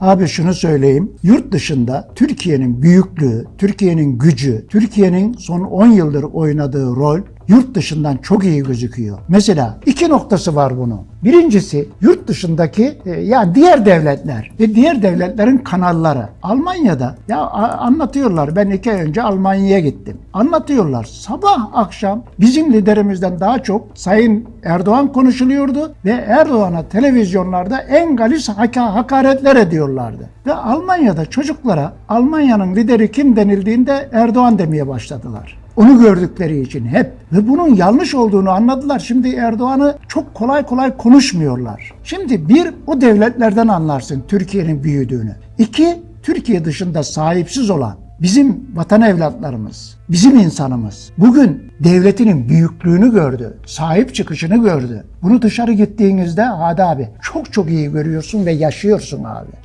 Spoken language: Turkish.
Abi şunu söyleyeyim. Yurt dışında Türkiye'nin büyüklüğü, Türkiye'nin gücü, Türkiye'nin son 10 yıldır oynadığı rol yurt dışından çok iyi gözüküyor. Mesela iki noktası var bunun. Birincisi yurt dışındaki e, yani diğer devletler ve diğer devletlerin kanalları. Almanya'da ya anlatıyorlar. Ben iki ay önce Almanya'ya gittim. Anlatıyorlar. Sabah akşam bizim liderimizden daha çok Sayın Erdoğan konuşuluyordu ve Erdoğan'a televizyonlarda en galis haka- hakaretler ediyorlardı. Ve Almanya'da çocuklara Almanya'nın lideri kim denildiğinde Erdoğan demeye başladılar. Onu gördükleri için hep ve bunun yanlış olduğunu anladılar. Şimdi Erdoğan'ı çok kolay kolay konuşmuyorlar. Şimdi bir o devletlerden anlarsın Türkiye'nin büyüdüğünü. İki Türkiye dışında sahipsiz olan bizim vatan evlatlarımız, bizim insanımız bugün devletinin büyüklüğünü gördü, sahip çıkışını gördü. Bunu dışarı gittiğinizde hadi abi çok çok iyi görüyorsun ve yaşıyorsun abi.